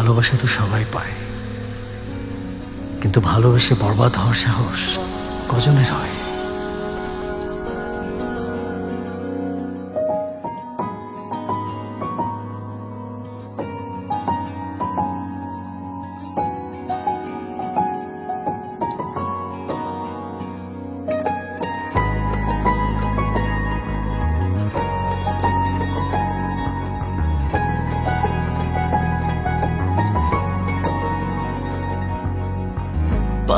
ভালোবাসা তো সবাই পায়। কিন্তু ভালোবেসে বরবাদ হওয়ার সাহস কজনের হয়?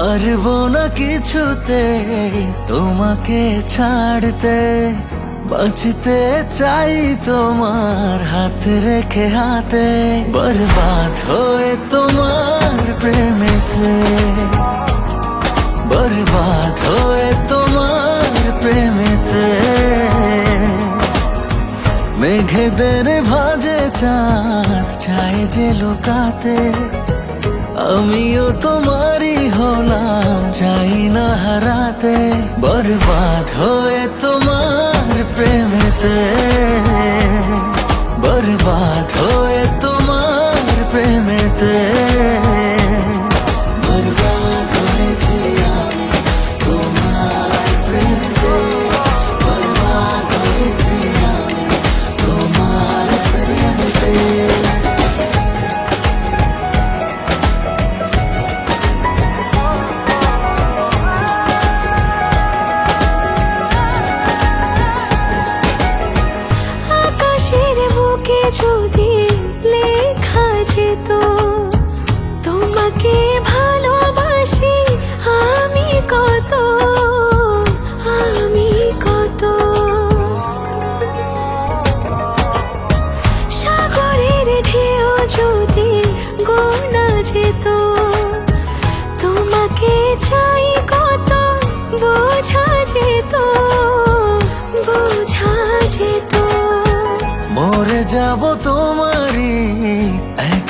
পারব না কিছুতে তোমাকে ছাড়তে। বাঁচতে চাই তোমার হাত রেখে হাতে। বরবাদ হয়ে তোমার প্রেমেতে। বরবাদ হয়ে তোমার প্রেমেতে। মেঘেদের ভাজে চাঁদ চাই যে লুকাতে। আমিও তোমারই হলাম চাই না হারাতে। বরবাদ হয়ে তোমার প্রেমেতে। বরবাদ হয়ে তোমার প্রেমেতে। তোমাকে ভালোবাসি, আমি কত আমি কত। সাগরের ঢেউ যদি গোনা যেত, তোমাকে চাই কত, বোঝা যেত বোঝা যেত। মরে যাব তোমারই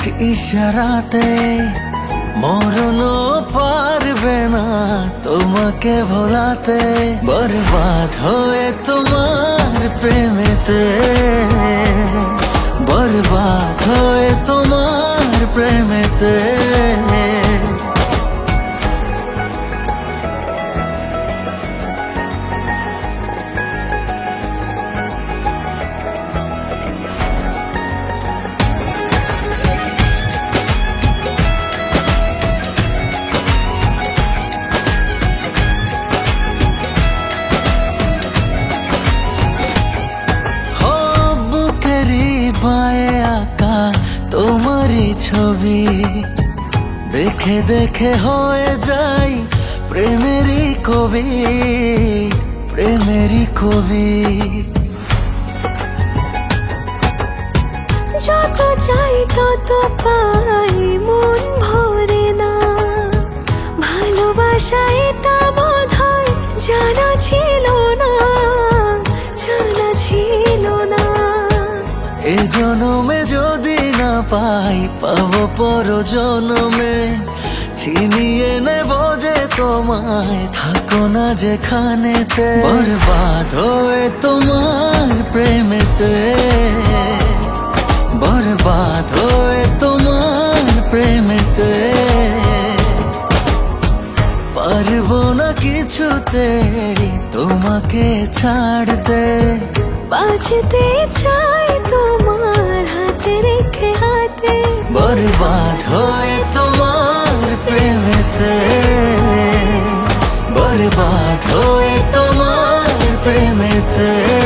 এক ইশারাতে মরণ পারবে না তোমাকে ভোলাতে বরবাদ হয়ে তোমার প্রেমেতে। ছবি দেখে দেখে হয়ে যাই প্রেমেরই কবি প্রেমেরই কবি। যত চাই তত পাই মন ভরে। জনমে যদি না পাই, পাবো পর জনমে ছিনিয়ে নেব যে তোমায়, থাকো না যেখানেতে। বরবাদ হয়ে তোমার প্রেমেতে। বরবাদ হয়ে তোমার প্রেমেতে। পারব না কিছুতে, তোমাকে ছাড়তে। বাঁচতে চাই তোমার হাতে রেখে হাতে। বরবাদ হয়ে তোমার প্রেমেতে। বরবাদ হয়ে তোমার প্রেমেতে।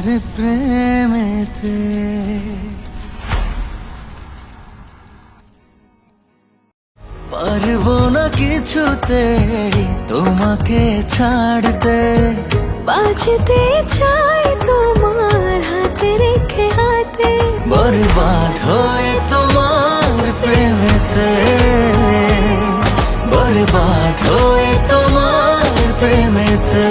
প্রেমেতে পারব না কিছুতে তোমাকে ছাড়তে বাঁচতে চাই তোমার হাতে রেখে হাতে বরবাদ হয়ে তোমার প্রেমেতে বরবাদ হয়ে তোমার প্রেমেতে